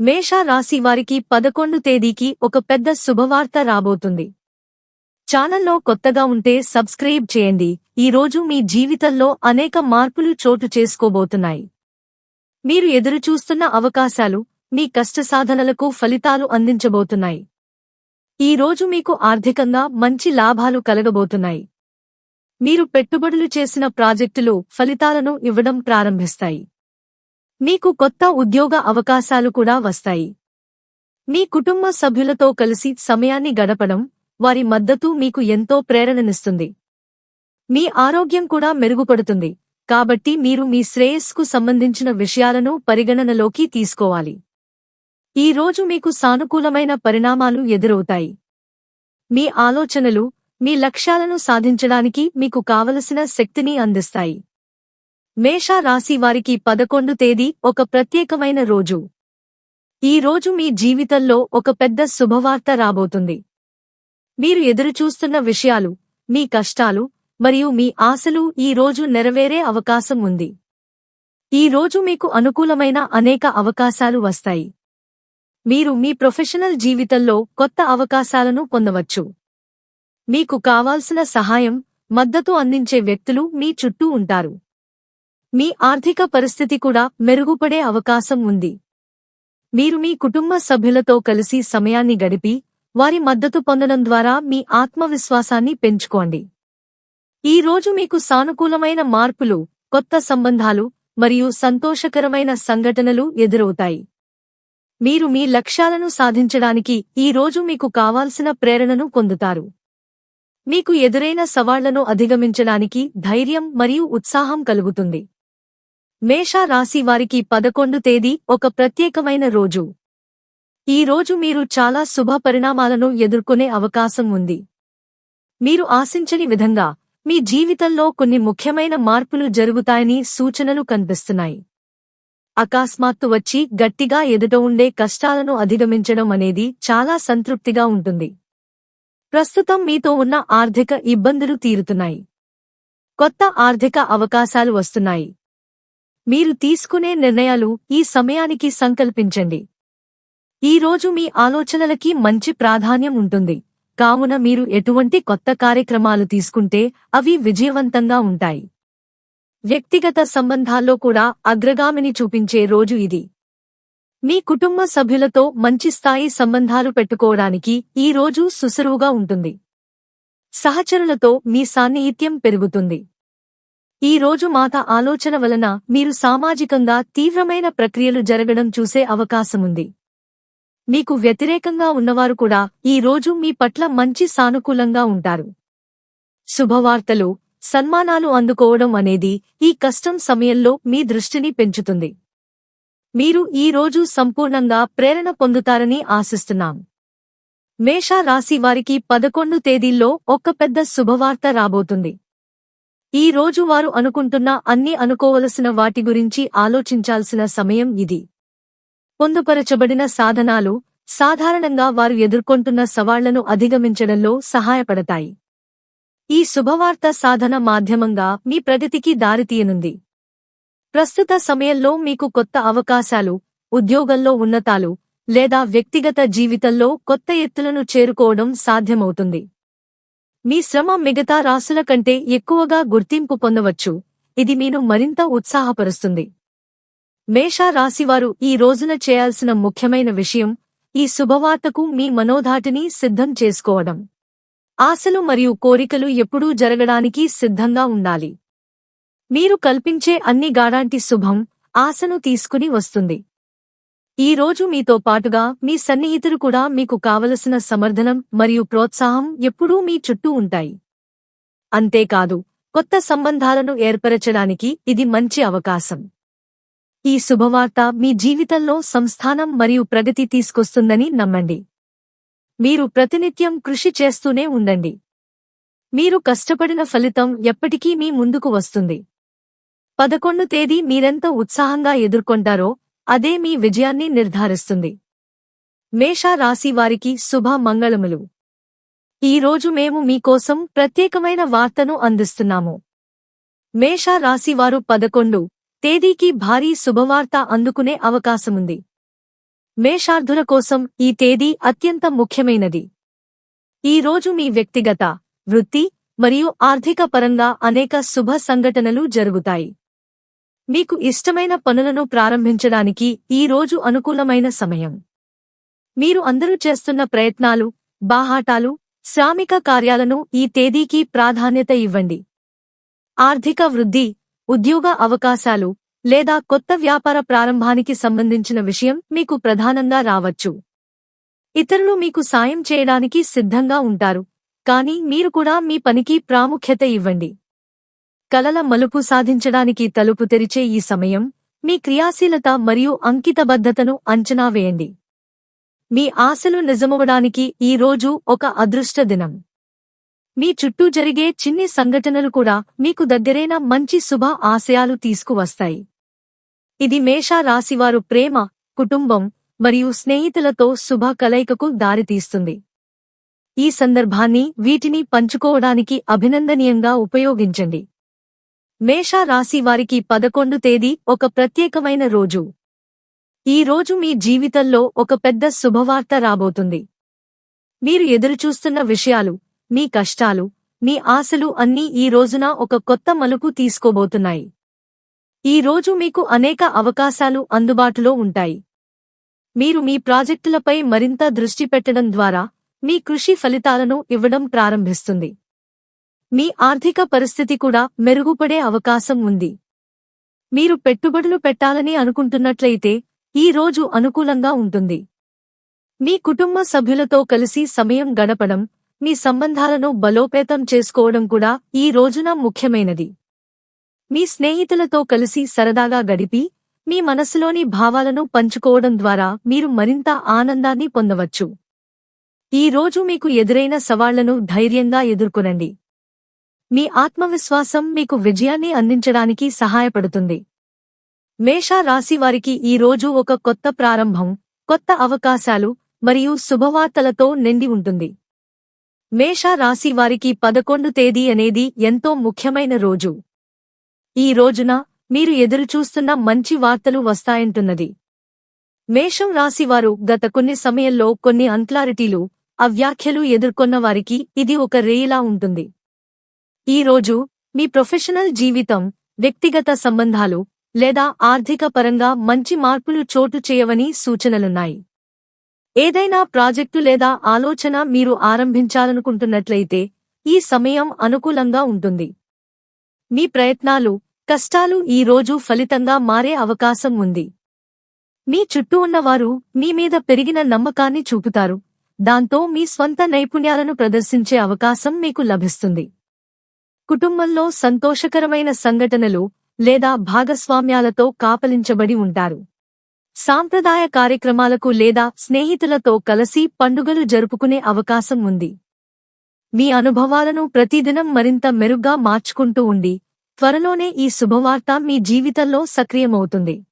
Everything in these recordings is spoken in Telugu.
మేష రాశి వారికి పదకొండు తేదీకి ఒక పెద్ద శుభవార్త రాబోతుంది. ఛానల్లో కొత్తగా ఉంటే సబ్స్క్రైబ్ చేయండి. ఈ రోజు మీ జీవితంలో అనేక మార్పులు చోటు చేసుకోబోతున్నాయి. మీరు ఎదురుచూస్తున్న అవకాశాలు మీ కష్టసాధనలకు ఫలితాలు అందించబోతున్నాయి. ఈ రోజు మీకు ఆర్థికంగా మంచి లాభాలు కలగబోతున్నాయి. మీరు పెట్టుబడులు చేసిన ప్రాజెక్టులు ఫలితాలను ఇవ్వడం ప్రారంభిస్తాయి. మీకు కొత్త ఉద్యోగ అవకాశాలు కూడా వస్తాయి. మీ కుటుంబ సభ్యులతో కలిసి సమయాన్ని గడపడం వారి మద్దతు మీకు ఎంతో ప్రేరణనిస్తుంది. మీ ఆరోగ్యం కూడా మెరుగుపడుతుంది కాబట్టి మీరు మీ శ్రేయస్కు సంబంధించిన విషయాలను పరిగణనలోకి తీసుకోవాలి. ఈ రోజు మీకు సానుకూలమైన పరిణామాలు ఎదురవుతాయి. మీ ఆలోచనలు మీ లక్ష్యాలను సాధించడానికి మీకు కావలసిన శక్తిని అందిస్తాయి. మేష రాశి వారికి పదకొండు తేదీ ఒక ప్రత్యేకమైన రోజు. ఈ రోజు మీ జీవితంలో ఒక పెద్ద శుభవార్త రాబోతుంది. మీరు ఎదురుచూస్తున్న విషయాలు మీ కష్టాలు మరియు మీ ఆశలు ఈ రోజు నెరవేరే అవకాశం ఉంది. ఈ రోజు మీకు అనుకూలమైన అనేక అవకాశాలు వస్తాయి. మీరు మీ ప్రొఫెషనల్ జీవితంలో కొత్త అవకాశాలను పొందవచ్చు. మీకు కావాల్సిన సహాయం మద్దతు అందించే వ్యక్తులు మీ చుట్టూ ఉంటారు. మీ ఆర్థిక పరిస్థితి కూడా మెరుగుపడే అవకాశం ఉంది. మీరు మీ కుటుంబ సభ్యులతో కలిసి సమయాన్ని గడిపి వారి మద్దతు పొందడం ద్వారా మీ ఆత్మవిశ్వాసాన్ని పెంచుకోండి. ఈ రోజు మీకు సానుకూలమైన మార్పులు కొత్త సంబంధాలు మరియు సంతోషకరమైన సంఘటనలు ఎదురవుతాయి. మీరు మీ లక్ష్యాలను సాధించడానికి ఈ రోజు మీకు కావాల్సిన ప్రేరణను పొందుతారు. మీకు ఎదురైన సవాళ్ళను అధిగమించడానికి ధైర్యం మరియు ఉత్సాహం కలుగుతుంది. మేష రాశి వారికి పదకొండు తేదీ ఒక ప్రత్యేకమైన రోజు. ఈ రోజు మీరు చాలా శుభ పరిణామాలను ఎదుర్కొనే అవకాశం ఉంది. మీరు ఆశించని విధంగా మీ జీవితంలో కొన్ని ముఖ్యమైన మార్పులు జరుగుతాయని సూచనలు కనిపిస్తున్నాయి. అకస్మాత్తు వచ్చి గట్టిగా ఎదుట ఉండే కష్టాలను అధిగమించడం అనేది చాలా సంతృప్తిగా ఉంటుంది. ప్రస్తుతం మీతో ఉన్న ఆర్థిక ఇబ్బందులు తీరుతున్నాయి. కొత్త ఆర్థిక అవకాశాలు వస్తున్నాయి. మీరు తీసుకునే నిర్ణయాలు ఈ సమయానికి సంకల్పించండి. ఈ రోజు మీ ఆలోచనలకి మంచి ప్రాధాన్యం ఉంటుంది. కావున మీరు ఎటువంటి కొత్త కార్యక్రమాలు తీసుకుంటే అవి విజయవంతంగా ఉంటాయి. వ్యక్తిగత సంబంధాల్లో కూడా అగ్రగామిని చూపించే రోజు ఇది. మీ కుటుంబ సభ్యులతో మంచి స్థాయి సంబంధాలు పెట్టుకోవడానికి ఈ రోజు సుసురువుగా ఉంటుంది. సహచరులతో మీ సాన్నిహిత్యం పెరుగుతుంది. ఈ రోజు మాత ఆలోచన వలన మీరు సామాజికంగా తీవ్రమైన ప్రక్రియలు జరగడం చూసే అవకాశముంది. మీకు వ్యతిరేకంగా ఉన్నవారు కూడా ఈ రోజు మీ పట్ల మంచి సానుకూలంగా ఉంటారు. శుభవార్తలు సన్మానాలు అందుకోవడం అనేది ఈ కష్టం సమయంలో మీ దృష్టిని పెంచుతుంది. మీరు ఈ రోజు సంపూర్ణంగా ప్రేరణ పొందుతారని ఆశిస్తున్నాం. మేష రాశి వారికి పదకొండు తేదీల్లో ఒక పెద్ద శుభవార్త రాబోతుంది. ఈ రోజు వారు అనుకుంటున్న అన్ని అనుకోవలసిన వాటి గురించి ఆలోచించాల్సిన సమయం ఇది. పొందుపరచబడిన సాధనాలు సాధారణంగా వారు ఎదుర్కొంటున్న సవాళ్ళను అధిగమించడంలో సహాయపడతాయి. ఈ శుభవార్త సాధన మాధ్యమంగా మీ ప్రగతికి దారితీయనుంది ప్రస్తుత సమయంలో మీకు కొత్త అవకాశాలు ఉద్యోగంలో ఉన్నతాలు లేదా వ్యక్తిగత జీవితంలో కొత్త ఎత్తులను చేరుకోవడం సాధ్యమవుతుంది. మీ శ్రమ మిగతా రాసుల కంటే ఎక్కువగా గుర్తింపు పొందవచ్చు. ఇది మీను మరింత ఉత్సాహపరుస్తుంది. మేషా రాశివారు ఈ రోజున చేయాల్సిన ముఖ్యమైన విషయం ఈ శుభవార్తకు మీ మనోధాటిని సిద్ధం చేసుకోవడం. ఆశలు మరియు కోరికలు ఎప్పుడూ జరగడానికి సిద్ధంగా ఉండాలి. మీరు కల్పించే అన్ని గాడాంటి శుభం ఆశను తీసుకుని వస్తుంది. ఈ రోజు మీతో పాటుగా మీ సన్నిహితులు కూడా మీకు కావలసిన సమర్థనం మరియు ప్రోత్సాహం ఎప్పుడూ మీ చుట్టూ ఉంటాయి. అంతేకాదు కొత్త సంబంధాలను ఏర్పరచడానికి ఇది మంచి అవకాశం. ఈ శుభవార్త మీ జీవితంలో సంస్థానం మరియు ప్రగతి తీసుకొస్తుందని నమ్మండి. మీరు ప్రతినిత్యం కృషి చేస్తూనే ఉండండి. మీరు కష్టపడిన ఫలితం ఎప్పటికీ మీ ముందుకు వస్తుంది. పదకొండు తేదీ మీరెంత ఉత్సాహంగా ఎదుర్కొంటారో అదే మీ విజయాన్ని నిర్ధారిస్తుంది. మేషరాశి వారికి శుభ మంగళములు. ఈ రోజు మేము మీకోసం ప్రత్యేకమైన వార్తను అందిస్తున్నాము. మేషారాశివారు పదకొండు తేదీకి భారీ శుభవార్త అందుకునే అవకాశముంది. మేషార్థుల కోసం ఈ తేదీ అత్యంత ముఖ్యమైనది. ఈ రోజు మీ వ్యక్తిగత వృత్తి మరియు ఆర్థిక పరంగా అనేక శుభ సంఘటనలు జరుగుతాయి. మీకు ఇష్టమైన పనులను ప్రారంభించడానికి ఈ రోజు అనుకూలమైన సమయం. మీరు అందరూ చేస్తున్న ప్రయత్నాలు బాహాటాలు శ్రామిక కార్యాలను ఈ తేదీకి ప్రాధాన్యత ఇవ్వండి. ఆర్థిక వృద్ధి ఉద్యోగ అవకాశాలు లేదా కొత్త వ్యాపార ప్రారంభానికి సంబంధించిన విషయం మీకు ప్రధానంగా రావచ్చు. ఇతరులు మీకు సాయం చేయడానికి సిద్ధంగా ఉంటారు కానీ మీరు కూడా మీ పనికి ప్రాముఖ్యత ఇవ్వండి. కలల మలుపు సాధించడానికి తలుపు తెరిచే ఈ సమయం మీ క్రియాశీలత మరియు అంకితబద్ధతను అంచనా వేయండి. మీ ఆశలు నిజమవడానికి ఈ రోజు ఒక అదృష్ట దినం. మీ చుట్టూ జరిగే చిన్ని సంఘటనలు కూడా మీకు దగ్గరైన మంచి శుభ ఆశయాలు తీసుకువస్తాయి. ఇది మేష రాశివారు ప్రేమ కుటుంబం మరియు స్నేహితులతో శుభ కలయికకు దారితీస్తుంది. ఈ సందర్భాన్ని వీటిని పంచుకోవడానికి అభినందనీయంగా ఉపయోగించండి. మేషా రాశి వారికి పదకొండు తేదీ ఒక ప్రత్యేకమైన రోజు. ఈ రోజు మీ జీవితంలో ఒక పెద్ద శుభవార్త రాబోతుంది. మీరు ఎదురుచూస్తున్న విషయాలు మీ కష్టాలు మీ ఆశలు అన్నీ ఈ రోజున ఒక కొత్త మలుపు తీసుకోబోతున్నాయి. ఈ రోజు మీకు అనేక అవకాశాలు అందుబాటులో ఉంటాయి. మీరు మీ ప్రాజెక్టులపై మరింత దృష్టి పెట్టడం ద్వారా మీ కృషి ఫలితాలను ఇవ్వడం ప్రారంభిస్తుంది. మీ ఆర్థిక పరిస్థితి కూడా మెరుగుపడే అవకాశం ఉంది. మీరు పెట్టుబడులు పెట్టాలని అనుకుంటున్నట్లయితే ఈ రోజు అనుకూలంగా ఉంటుంది. మీ కుటుంబ సభ్యులతో కలిసి సమయం గడపడం మీ సంబంధాలను బలోపేతం చేసుకోవడం కూడా ఈ రోజున ముఖ్యమైనది. మీ స్నేహితులతో కలిసి సరదాగా గడిపి మీ మనసులోని భావాలను పంచుకోవడం ద్వారా మీరు మరింత ఆనందాన్ని పొందవచ్చు. ఈ రోజు మీకు ఎదురైన సవాళ్ళను ధైర్యంగా ఎదుర్కొనండి. మీ ఆత్మవిశ్వాసం మీకు విజయాన్ని అందించడానికి సహాయపడుతుంది. మేష రాశి వారికి ఈ రోజు ఒక కొత్త ప్రారంభం కొత్త అవకాశాలు మరియు శుభవార్తలతో నిండి ఉంటుంది. మేష రాశి వారికి పదకొండు తేదీ అనేది ఎంతో ముఖ్యమైన రోజు. ఈ రోజున మీరు ఎదురుచూస్తున్న మంచి వార్తలు వస్తాయంటున్నది. మేషం రాశివారు గత కొన్ని సమయంలో కొన్ని అన్క్లారిటీలు అవ్యాఖ్యలు ఎదుర్కొన్న వారికి ఇది ఒక రేయిలా ఉంటుంది. ఈ రోజు మీ ప్రొఫెషనల్ జీవితం వ్యక్తిగత సంబంధాలు లేదా ఆర్థిక పరంగా మంచి మార్పులు చోటు చేయవని సూచనలున్నాయి. ఏదైనా ప్రాజెక్టు లేదా ఆలోచన మీరు ఆరంభించాలనుకుంటున్నట్లయితే ఈ సమయం అనుకూలంగా ఉంటుంది. మీ ప్రయత్నాలు కష్టాలు ఈ రోజు ఫలితంగా మారే అవకాశం ఉంది. మీ చుట్టూ ఉన్నవారు మీ మీద పెరిగిన నమ్మకాన్ని చూపుతారు. దాంతో మీ స్వంత నైపుణ్యాలను ప్రదర్శించే అవకాశం మీకు లభిస్తుంది. కుటుంబంలో సంతోషకరమైన సంఘటనలు లేదా భాగస్వామ్యాలతో కాపలించబడి ఉంటారు. సాంప్రదాయ కార్యక్రమాలకు లేదా స్నేహితులతో కలిసి పండుగలు జరుపుకునే అవకాశం ఉంది. మీ అనుభవాలను ప్రతిదినం మరింత మెరుగ్గా మార్చుకుంటూ ఉండి త్వరలోనే ఈ శుభవార్త మీ జీవితంలో సక్రియమవుతుంది.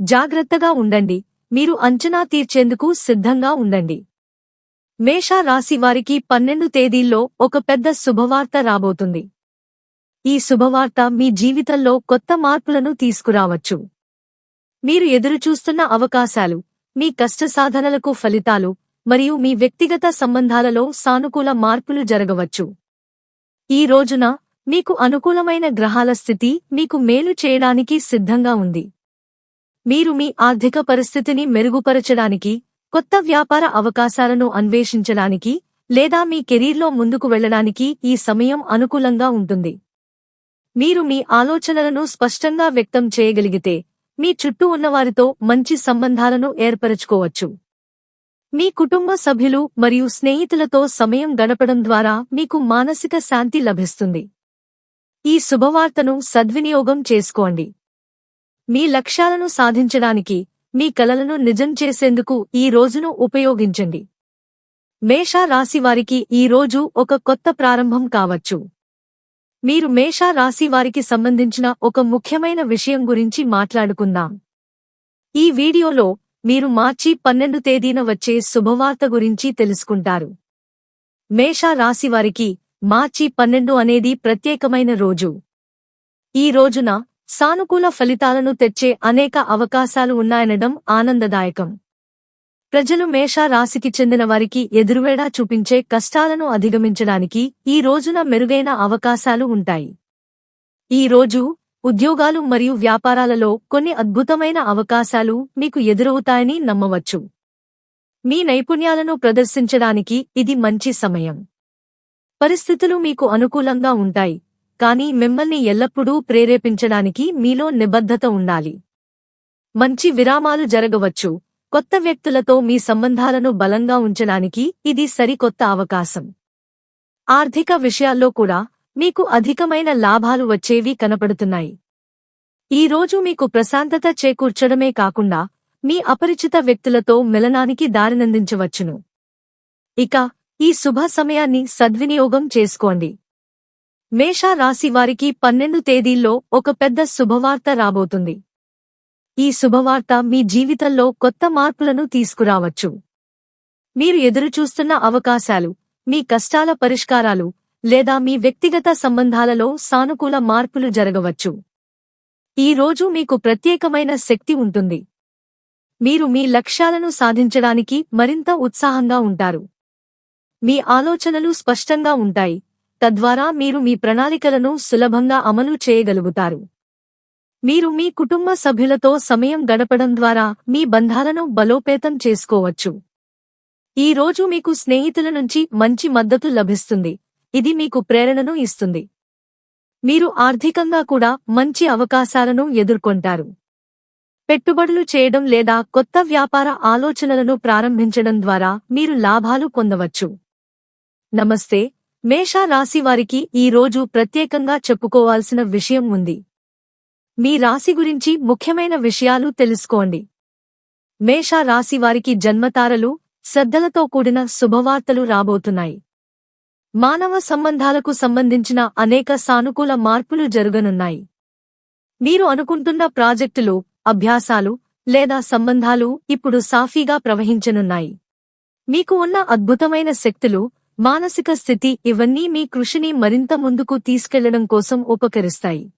జాగ్రత్తగా ఉండండి. మీరు అంచనా తీర్చేందుకు సిద్ధంగా ఉండండి. మేషా రాశి వారికి పన్నెండు తేదీల్లో ఒక పెద్ద శుభవార్త రాబోతుంది. ఈ శుభవార్త మీ జీవితంలో కొత్త మార్పులను తీసుకురావచ్చు. మీరు ఎదురుచూస్తున్న అవకాశాలు మీ కష్టసాధనలకు ఫలితాలు మరియు మీ వ్యక్తిగత సంబంధాలలో సానుకూల మార్పులు జరగవచ్చు. ఈ రోజున మీకు అనుకూలమైన గ్రహాల స్థితి మీకు మేలు చేయడానికి సిద్ధంగా ఉంది. మీరు మీ ఆర్థిక పరిస్థితిని మెరుగుపరచడానికి కొత్త వ్యాపార అవకాశాలను అన్వేషించడానికి లేదా మీ కెరీర్లో ముందుకు వెళ్ళడానికి ఈ సమయం అనుకూలంగా ఉంటుంది. మీరు మీ ఆలోచనలను స్పష్టంగా వ్యక్తం చేయగలిగితే మీ చుట్టూ ఉన్నవారితో మంచి సంబంధాలను ఏర్పరచుకోవచ్చు. మీ కుటుంబ సభ్యులు మరియు స్నేహితులతో సమయం గడపడం ద్వారా మీకు మానసిక శాంతి లభిస్తుంది. ఈ శుభవార్తను సద్వినియోగం చేసుకోండి. మీ లక్ష్యాలను సాధించడానికి మీ కలలను నిజం చేసేందుకు ఈ రోజును ఉపయోగించండి. మేషా రాశివారికి ఈ రోజు ఒక కొత్త ప్రారంభం కావచ్చు. మీరు మేషా రాశి వారికి సంబంధించిన ఒక ముఖ్యమైన విషయం గురించి మాట్లాడుకుందాం. ఈ వీడియోలో మీరు మార్చి పన్నెండు తేదీన వచ్చే శుభవార్త గురించి తెలుసుకుంటారు. మేషా రాశి వారికి మార్చి పన్నెండు అనేది ప్రత్యేకమైన రోజు. ఈ రోజున సానుకూల ఫలితాలను తెచ్చే అనేక అవకాశాలు ఉన్నాయనడం ఆనందదాయకం. ప్రజలు మేష రాశికి చెందిన వారికి ఎదురువేడా చూపించే కష్టాలను అధిగమించడానికి ఈ రోజున మెరుగైన అవకాశాలు ఉంటాయి. ఈ రోజు ఉద్యోగాలు మరియు వ్యాపారాలలో కొన్ని అద్భుతమైన అవకాశాలు మీకు ఎదురవుతాయని నమ్మవచ్చు. మీ నైపుణ్యాలను ప్రదర్శించడానికి ఇది మంచి సమయం. పరిస్థితులు మీకు అనుకూలంగా ఉంటాయి. కానీ మిమ్మల్ని ఎల్లప్పుడూ ప్రేరేపించడానికి మీలో నిబద్ధత ఉండాలి. మంచి విరామాలు జరగవచ్చు. కొత్త వ్యక్తులతో మీ సంబంధాలను బలంగా ఉంచడానికి ఇది సరికొత్త అవకాశం. ఆర్థిక విషయాల్లో కూడా మీకు అధికమైన లాభాలు వచ్చేవి కనపడుతున్నాయి. ఈ రోజు మీకు ప్రశాంతత చేకూర్చడమే కాకుండా మీ అపరిచిత వ్యక్తులతో మిలనానికి దారినందించవచ్చును. ఇక ఈ శుభ సమయాన్ని సద్వినియోగం చేసుకోండి. మేష రాశి వారికి పన్నెండు తేదీల్లో ఒక పెద్ద శుభవార్త రాబోతుంది. ఈ శుభవార్త మీ జీవితంలో కొత్త మార్పులను తీసుకురావచ్చు. మీరు ఎదురుచూస్తున్న అవకాశాలు మీ కష్టాల పరిష్కారాలు లేదా మీ వ్యక్తిగత సంబంధాలలో సానుకూల మార్పులు జరగవచ్చు. ఈ రోజు మీకు ప్రత్యేకమైన శక్తి ఉంటుంది. మీరు మీ లక్ష్యాలను సాధించడానికి మరింత ఉత్సాహంగా ఉంటారు. మీ ఆలోచనలు స్పష్టంగా ఉంటాయి. తద్వారా మీరు మీ ప్రణాళికలను సులభంగా అమలు చేయగలుగుతారు. మీరు మీ కుటుంబ సభ్యులతో సమయం గడపడం ద్వారా మీ బంధాలను బలోపేతం చేసుకోవచ్చు. ఈ రోజు మీకు స్నేహితుల నుంచి మంచి మద్దతు లభిస్తుంది. ఇది మీకు ప్రేరణను ఇస్తుంది. మీరు ఆర్థికంగా కూడా మంచి అవకాశాలను ఎదుర్కొంటారు. పెట్టుబడులు చేయడం లేదా కొత్త వ్యాపార ఆలోచనలను ప్రారంభించడం ద్వారా మీరు లాభాలు పొందవచ్చు. నమస్తే మేషరాశి వారికి ఈ రోజు ప్రత్యేకంగా చెప్పుకోవాల్సిన విషయం ఉంది. మీ రాశి గురించి ముఖ్యమైన విషయాలు తెలుసుకోండి. మేషరాశి వారికి జన్మతారలు శ్రద్ధలతో కూడిన శుభవార్తలు రాబోతున్నాయి. మానవ సంబంధాలకు సంబంధించిన అనేక సానుకూల మార్పులు జరగనున్నాయి. మీరు అనుకుంటున్న ప్రాజెక్టులు అభ్యాసాలు లేదా సంబంధాలు ఇప్పుడు సాఫీగా ప్రవహించనున్నాయి. మీకు ఉన్న అద్భుతమైన శక్తులు మానసిక స్థితి ఇవన్నీ మీ కృషిని మరింత ముందుకు తీసుకెళ్ళడం కోసం ఉపకరిస్తాయి.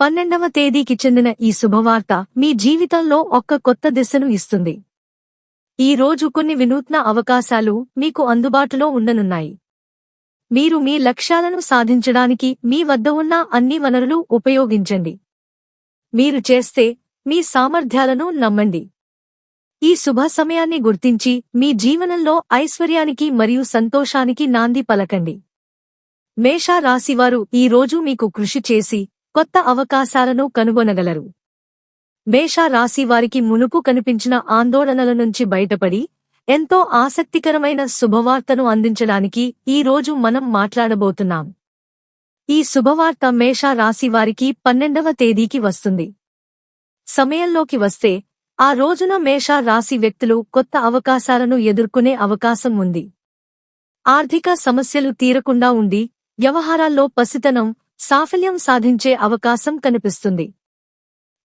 పన్నెండవ తేదీకి చెందిన ఈ శుభవార్త మీ జీవితంలో ఒక్క కొత్త దిశను ఇస్తుంది. ఈ రోజు కొన్ని వినూత్న అవకాశాలు మీకు అందుబాటులో ఉండనున్నాయి. మీరు మీ లక్ష్యాలను సాధించడానికి మీ వద్ద ఉన్న అన్ని వనరులు ఉపయోగించండి. మీరు చేస్తే మీ సామర్థ్యాలను నమ్మండి. ఈ శుభ సమయాన్ని గుర్తించి మీ జీవనంలో ఐశ్వర్యానికి మరియు సంతోషానికి నాంది పలకండి. మేషా రాశివారు ఈ రోజు మీకు కృషి చేసి కొత్త అవకాశాలను కనుగొనగలరు. మేషా రాశివారికి మునుపు కనిపించిన ఆందోళనల నుంచి బయటపడి ఎంతో ఆసక్తికరమైన శుభవార్తను అందించడానికి ఈ రోజు మనం మాట్లాడబోతున్నాం. ఈ శుభవార్త మేషా రాశివారికి పన్నెండవ తేదీకి వస్తుంది. సమయంలోకి వస్తే ఆ రోజున మేష రాశి వ్యక్తులు కొత్త అవకాశాలను ఎదుర్కొనే అవకాశం ఉంది. ఆర్థిక సమస్యలు తీరకుండా ఉండి వ్యవహారాల్లో పసితనం సాఫల్యం సాధించే అవకాశం కనిపిస్తుంది.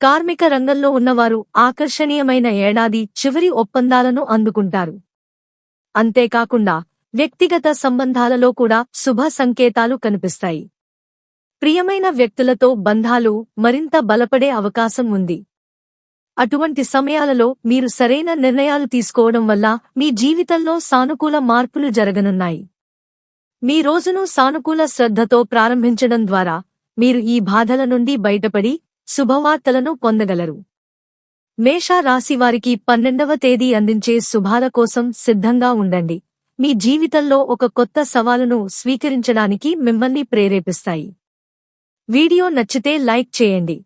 కార్మిక రంగంలో ఉన్నవారు ఆకర్షణీయమైన ఏడాది చివరి ఒప్పందాలను అందుకుంటారు. అంతేకాకుండా వ్యక్తిగత సంబంధాలలో కూడా శుభ సంకేతాలు కనిపిస్తాయి. ప్రియమైన వ్యక్తులతో బంధాలు మరింత బలపడే అవకాశం ఉంది. అటువంటి సమయాలలో మీరు సరైన నిర్ణయాలు తీసుకోవడం వల్ల మీ జీవితంలో సానుకూల మార్పులు జరగనున్నాయి. మీ రోజును సానుకూల శ్రద్ధతో ప్రారంభించడం ద్వారా మీరు ఈ బాధల నుండి బయటపడి శుభవార్తలను పొందగలరు. మేషా రాశివారికి పన్నెండవ తేదీ అందించే శుభాల కోసం సిద్ధంగా ఉండండి. మీ జీవితంలో ఒక కొత్త సవాలును స్వీకరించడానికి మిమ్మల్ని ప్రేరేపిస్తాయి. వీడియో నచ్చితే లైక్ చేయండి.